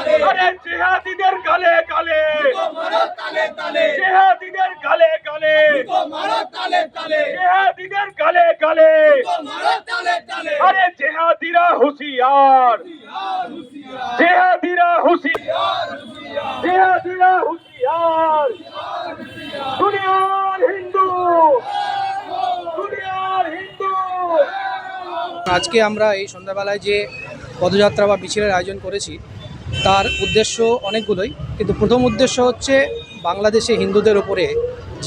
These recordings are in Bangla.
আরে জেহাদিদের গালে গালে জেহাদিদের গালে গালে জেহাদিদের গালে গালে আরে জেহাদিরা হুঁশিয়ার। জেহাদিরা হুঁশিয়ার। জেহাদিরা হুঁশিয়ার। দুনিয়ার হিন্দু। দুনিয়ার হিন্দু। আজকে আমরা এই সন্ধ্যাবেলায় যে পদযাত্রা বা মিছিলের আয়োজন করেছি তার উদ্দেশ্য অনেকগুলোই, কিন্তু প্রথম উদ্দেশ্য হচ্ছে বাংলাদেশে হিন্দুদের উপরে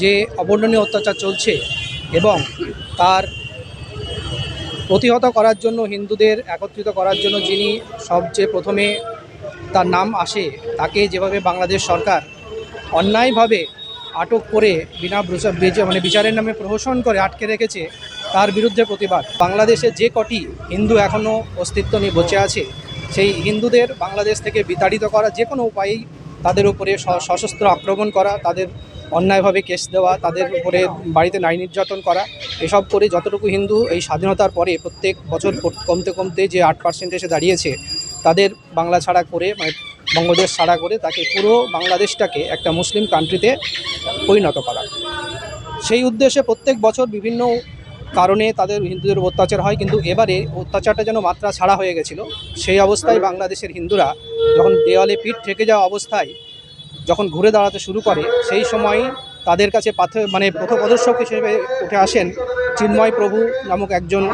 যে অবর্ণনীয় অত্যাচার চলছে এবং তার প্রতিহত করার জন্য, হিন্দুদের একত্রিত করার জন্য যিনি সবচেয়ে প্রথমে তার নাম আসে, তাকে যেভাবে বাংলাদেশ সরকার অন্যায়ভাবে আটক করে বিনা মানে বিচারের নামে প্রহসন করে আটকে রেখেছে, তার বিরুদ্ধে প্রতিবাদ। বাংলাদেশে যে কটি হিন্দু এখনও অস্তিত্ব নিয়ে বসে আছে সেই হিন্দুদের বাংলাদেশ থেকে বিতাড়িত করা যে কোনো উপায়েই তাদের উপরে সশস্ত্র আক্রমণ করা, তাদের অন্যায়ভাবে কেস দেওয়া, তাদের উপরে বাড়িতে নারী নির্যাতন করা, এসব করে যতটুকু হিন্দু এই স্বাধীনতার পরে প্রত্যেক বছর কমতে কমতে যে আট পার্সেন্ট এসে দাঁড়িয়েছে, তাদের বাংলা ছাড়া করে মানে বঙ্গদেশ ছাড়া করে তাকে পুরো বাংলাদেশটাকে একটা মুসলিম কান্ট্রিতে পরিণত করা। সেই উদ্দেশ্যে প্রত্যেক বছর বিভিন্ন কারণে তাদের হিন্দুদের অত্যাচার হয়। কিন্তু এবারে অত্যাচারটা যেন মাত্রা ছাড়া হয়ে গেছিল, সেই অবস্থায় বাংলাদেশের হিন্দুরা যখন দেওয়ালে পিঠ থেকে যাওয়া অবস্থায় যখন ঘুরে দাঁড়াতে শুরু করে, সেই সময় তাদের কাছে পাথ মানে পথপ্রদর্শক হিসেবে উঠে আসেন চিন্ময় প্রভু নামক একজন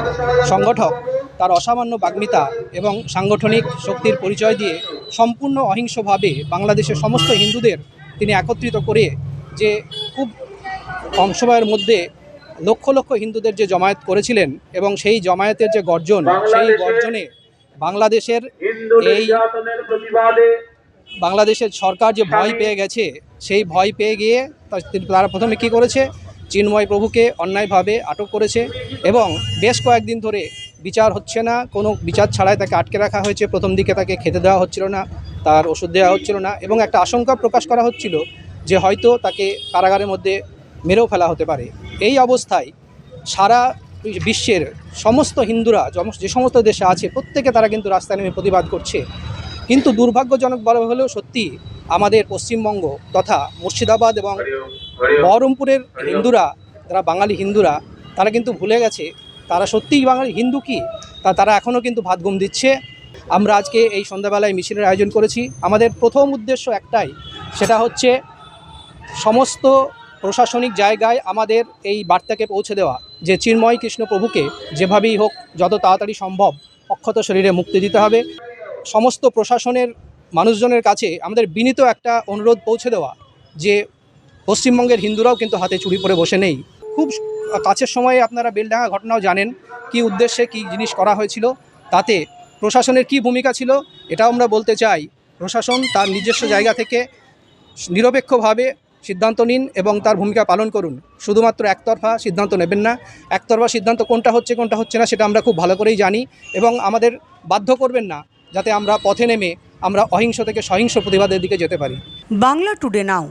সংগঠক। তার অসামান্য বাগ্মিতা এবং সাংগঠনিক শক্তির পরিচয় দিয়ে সম্পূর্ণ অহিংসভাবে বাংলাদেশের সমস্ত হিন্দুদের তিনি একত্রিত করে যে খুব কম সময়ের মধ্যে লক্ষ লক্ষ হিন্দুদের যে জমায়েত করেছিলেন এবং সেই জমায়েতের যে গর্জন সেই গর্জনে বাংলাদেশের এই বাংলাদেশের সরকার যে ভয় পেয়ে গেছে সেই ভয় পেয়ে গিয়ে তারা প্রথমে কী করেছে? চিন্ময় প্রভুকে অন্যায়ভাবে আটক করেছে এবং বেশ কয়েকদিন ধরে বিচার হচ্ছে না কোনো বিচার ছাড়াই তাকে আটকে রাখা হয়েছে প্রথম দিকে তাকে খেতে দেওয়া হচ্ছিল না তার ওষুধ দেওয়া হচ্ছিল না এবং একটা আশঙ্কা প্রকাশ করা হচ্ছিল যে হয়তো তাকে কারাগারের মধ্যে মেরেও ফেলা হতে পারে। এই অবস্থায় সারা বিশ্বের সমস্ত হিন্দুরা যে সমস্ত দেশে আছে, প্রত্যেকে তারা কিন্তু রাস্তায় নেমে প্রতিবাদ করছে। কিন্তু দুর্ভাগ্যজনক বলা হলেও সত্যি আমাদের পশ্চিমবঙ্গ তথা মুর্শিদাবাদ এবং বহরমপুরের হিন্দুরা, যারা বাঙালি হিন্দুরা, তারা কিন্তু ভুলে গেছে, তারা সত্যিই বাঙালি হিন্দু কি? তা তারা এখনও কিন্তু ভাত ঘুম দিচ্ছে। আমরা আজকে এই সন্ধ্যাবেলায় মিছিলের আয়োজন করেছি। আমাদের প্রথম উদ্দেশ্য একটাই, সেটা হচ্ছে সমস্ত প্রশাসনিক জায়গায় আমাদের এই বার্তাকে পৌঁছে দেওয়া, যে চিন্ময় কৃষ্ণ প্রভুকে যেভাবেই হোক যত তাড়াতাড়ি সম্ভব অক্ষত শরীরে মুক্তি দিতে হবে। সমস্ত প্রশাসনের মানুষজনের কাছে আমাদের বিনীত একটা অনুরোধ পৌঁছে দেওয়া, যে পশ্চিমবঙ্গের হিন্দুরাও কিন্তু হাতে চুরি পরে বসে নেই। খুব কাছের সময়ে আপনারা বেলডাঙ্গা ঘটনাও জানেন, কি উদ্দেশ্যে কি জিনিস করা হয়েছিল, তাতে প্রশাসনের কি ভূমিকা ছিল, এটাও আমরা বলতে চাই। প্রশাসন তার নিজস্ব জায়গা থেকে নিরপেক্ষভাবে সিদ্ধান্ত নিন এবং তার ভূমিকা পালন করুন। শুধুমাত্র একতরফা সিদ্ধান্ত নেবেন না। একতরফা সিদ্ধান্ত কোনটা হচ্ছে কোনটা হচ্ছে না, সেটা আমরা খুব ভালো করেই জানি এবং আমাদের বাধ্য করবেন না যাতে আমরা পথে নেমে আমরা অহিংস থেকে সহিংস প্রতিবাদের দিকে যেতে পারি। Bangla today now.